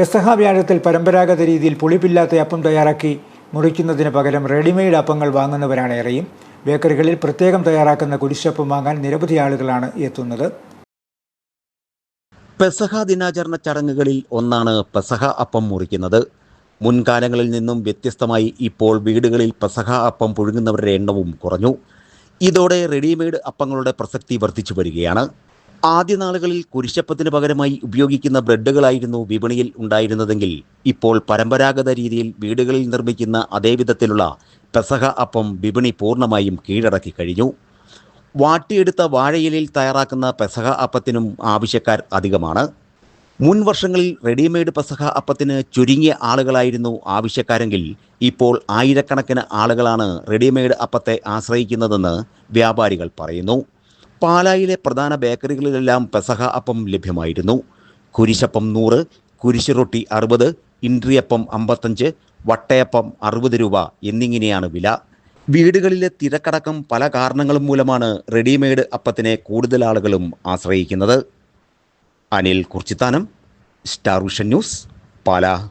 പെസഹ വ്യാഴത്തിൽ പരമ്പരാഗത രീതിയിൽ പുളിപ്പില്ലാത്ത അപ്പം തയ്യാറാക്കി മുറിക്കുന്നതിന് പകരം റെഡിമെയ്ഡ് അപ്പങ്ങൾ വാങ്ങുന്നവരാണ് ഏറെയും. ബേക്കറികളിൽ പ്രത്യേകം തയ്യാറാക്കുന്ന കുരിശപ്പം വാങ്ങാൻ നിരവധി ആളുകളാണ് എത്തുന്നത്. പെസഹ ദിനാചരണ ചടങ്ങുകളിൽ ഒന്നാണ് പെസഹ അപ്പം മുറിക്കുന്നത്. മുൻകാലങ്ങളിൽ നിന്നും വ്യത്യസ്തമായി ഇപ്പോൾ വീടുകളിൽ പെസഹ അപ്പം പുഴുങ്ങുന്നവരുടെ എണ്ണവും കുറഞ്ഞു. ഇതോടെ റെഡിമെയ്ഡ് അപ്പങ്ങളുടെ പ്രസക്തി വർദ്ധിച്ചു വരികയാണ്. ആദ്യ നാളുകളിൽ കുരിശപ്പത്തിന് പകരമായി ഉപയോഗിക്കുന്ന ബ്രെഡുകളായിരുന്നു വിപണിയിൽ ഉണ്ടായിരുന്നതെങ്കിൽ ഇപ്പോൾ പരമ്പരാഗത രീതിയിൽ വീടുകളിൽ നിർമ്മിക്കുന്ന അതേ വിധത്തിലുള്ള പെസഹ അപ്പം വിപണി പൂർണമായും കീഴടക്കി കഴിഞ്ഞു. വാട്ടിയെടുത്ത വാഴയിലിൽ തയ്യാറാക്കുന്ന പെസഹ അപ്പത്തിനും ആവശ്യക്കാർ അധികമാണ്. മുൻ വർഷങ്ങളിൽ റെഡിമെയ്ഡ് പെസഹ അപ്പത്തിന് ചുരുങ്ങിയ ആളുകളായിരുന്നു ആവശ്യക്കാരെങ്കിൽ ഇപ്പോൾ ആയിരക്കണക്കിന് ആളുകളാണ് റെഡിമെയ്ഡ് അപ്പത്തെ ആശ്രയിക്കുന്നതെന്ന് വ്യാപാരികൾ പറയുന്നു. പാലായിലെ പ്രധാന ബേക്കറികളിലെല്ലാം പെസഹ അപ്പം ലഭ്യമായിരുന്നു. കുരിശപ്പം നൂറ് കുരിശ് റൊട്ടി അറുപത് ഇൻട്രിയപ്പം അമ്പത്തഞ്ച് വട്ടയപ്പം അറുപത് രൂപ എന്നിങ്ങനെയാണ് വില. വീടുകളിലെ തിരക്കടക്കം പല കാരണങ്ങളും മൂലമാണ് റെഡിമെയ്ഡ് അപ്പത്തിനെ കൂടുതൽ ആളുകളും ആശ്രയിക്കുന്നത്. Anil Kurichithanam star vision news Pala.